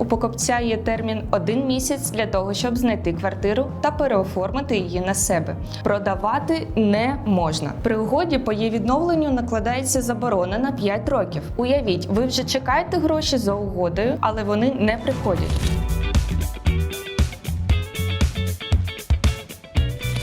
У покупця є термін один місяць для того, щоб знайти квартиру та переоформити її на себе. Продавати не можна. При угоді по її відновленню накладається заборона на 5 років. Уявіть, ви вже чекаєте гроші за угодою, але вони не приходять.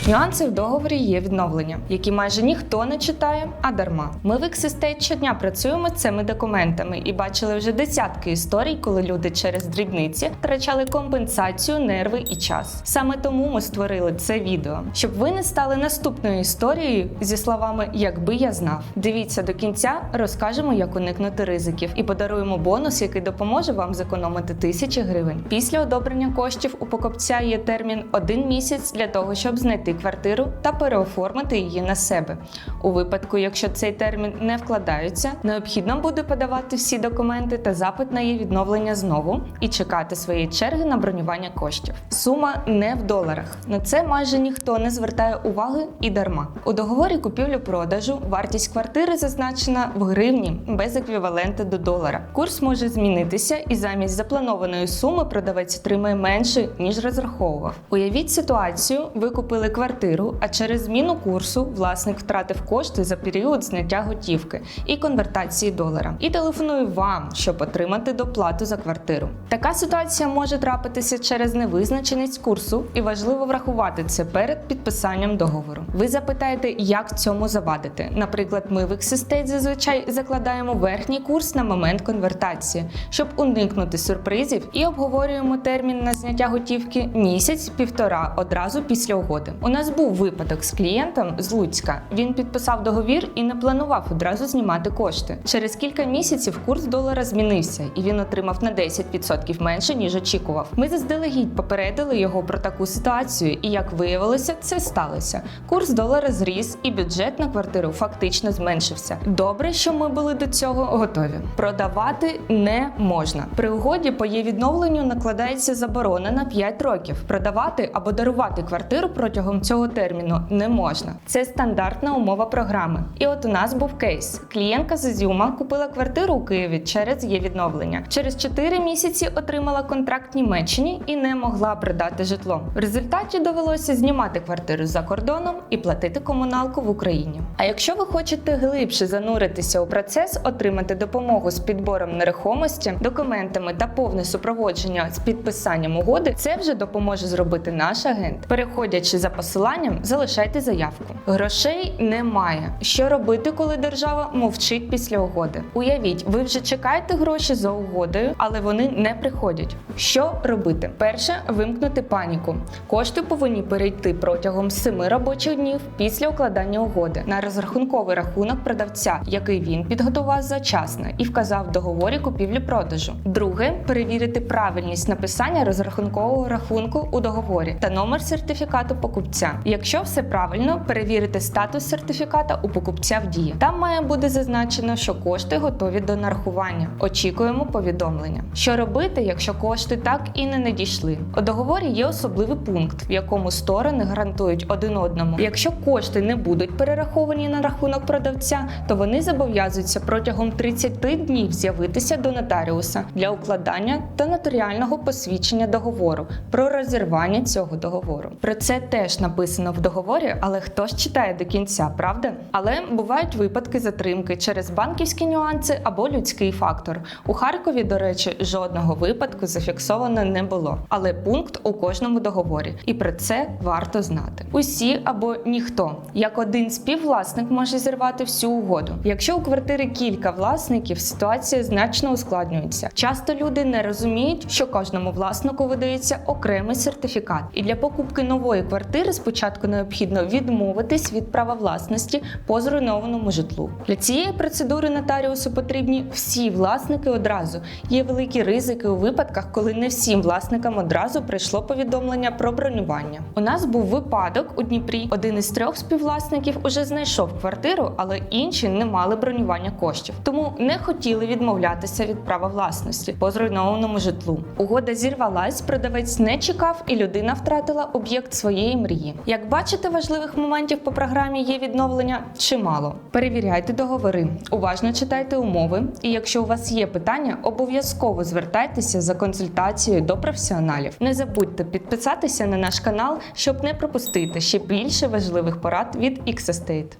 Нюанси в договорі є відновлення, які майже ніхто не читає, а дарма. Ми в Xestate щодня працюємо цими документами і бачили вже десятки історій, коли люди через дрібниці втрачали компенсацію, нерви і час. Саме тому ми створили це відео, щоб ви не стали наступною історією зі словами Якби я знав. Дивіться до кінця, розкажемо, як уникнути ризиків, і подаруємо бонус, який допоможе вам зекономити тисячі гривень. Після одобрення коштів у покупця є термін один місяць для того, щоб знайти квартиру та переоформити її на себе. У випадку, якщо цей термін не вкладається, необхідно буде подавати всі документи та запит на її відновлення знову і чекати своєї черги на бронювання коштів. Сума не в доларах. На це майже ніхто не звертає уваги і дарма. У договорі купівлю-продажу вартість квартири зазначена в гривні без еквівалента до долара. Курс може змінитися, і замість запланованої суми продавець отримає менше ніж розраховував. Уявіть ситуацію: ви купили квартиру, а через зміну курсу власник втратив кошти за період зняття готівки і конвертації долара, і телефонує вам, щоб отримати доплату за квартиру. Така ситуація може трапитися через невизначеність курсу, і важливо врахувати це перед підписанням договору. Ви запитаєте, як цьому завадити. Наприклад, ми в Xestate зазвичай закладаємо верхній курс на момент конвертації, щоб уникнути сюрпризів, і обговорюємо термін на зняття готівки місяць-півтора одразу після угоди. Нас був випадок з клієнтом з Луцька. Він підписав договір і не планував одразу знімати кошти. Через кілька місяців курс долара змінився, і він отримав на 10% менше ніж очікував. Ми заздалегідь попередили його про таку ситуацію, і як виявилося, це сталося. Курс долара зріс, і бюджет на квартиру фактично зменшився. Добре, що ми були до цього готові. Продавати не можна. При угоді по її відновленню накладається заборона на 5 років. Продавати або дарувати квартиру протягом цього терміну не можна. Це стандартна умова програми. І от у нас був кейс. Клієнтка з Ізюма купила квартиру у Києві через її відновлення. Через 4 місяці отримала контракт в Німеччині і не могла придати житло. В результаті довелося знімати квартиру за кордоном і платити комуналку в Україні. А якщо ви хочете глибше зануритися у процес, отримати допомогу з підбором нерухомості, документами та повне супроводження з підписанням угоди, це вже допоможе зробити наш агент. Переходячи за посиланням, залишайте заявку. Грошей немає. Що робити, коли держава мовчить після угоди? Уявіть, ви вже чекаєте гроші за угодою, але вони не приходять. Що робити? Перше вимкнути паніку. Кошти повинні перейти протягом 7 робочих днів після укладання угоди на розрахунковий рахунок продавця, який він підготував завчасно і вказав в договорі купівлі-продажу. Друге перевірити правильність написання розрахункового рахунку у договорі та номер сертифікату покупця. Якщо все правильно, перевірити статус сертифіката у покупця в дії. Там має бути зазначено, що кошти готові до нарахування. Очікуємо повідомлення. Що робити, якщо кошти так і не надійшли? У договорі є особливий пункт, в якому сторони гарантують один одному. Якщо кошти не будуть перераховані на рахунок продавця, то вони зобов'язуються протягом 30 днів з'явитися до нотаріуса для укладання та нотаріального посвідчення договору про розірвання цього договору. Про це теж написано в договорі, але хто ж читає до кінця, правда? Але бувають випадки затримки через банківські нюанси або людський фактор. У Харкові, до речі, жодного випадку зафіксовано не було, але пункт у кожному договорі, і про це варто знати. Усі або ніхто, як один співвласник може зірвати всю угоду. Якщо у квартири кілька власників, ситуація значно ускладнюється. Часто люди не розуміють, що кожному власнику видається окремий сертифікат, і для покупки нової квартири спочатку необхідно відмовитись від права власності по зруйнованому житлу. Для цієї процедури нотаріусу потрібні всі власники одразу. Є великі ризики у випадках, коли не всім власникам одразу прийшло повідомлення про бронювання. У нас був випадок у Дніпрі. Один із трьох співвласників уже знайшов квартиру, але інші не мали бронювання коштів, тому не хотіли відмовлятися від права власності по зруйнованому житлу. Угода зірвалась, продавець не чекав, і людина втратила об'єкт своєї мрії. Її. Як бачите, важливих моментів по програмі є відновлення чимало. Перевіряйте договори, уважно читайте умови, і якщо у вас є питання, обов'язково звертайтеся за консультацією до професіоналів. Не забудьте підписатися на наш канал, щоб не пропустити ще більше важливих порад від X-Estate.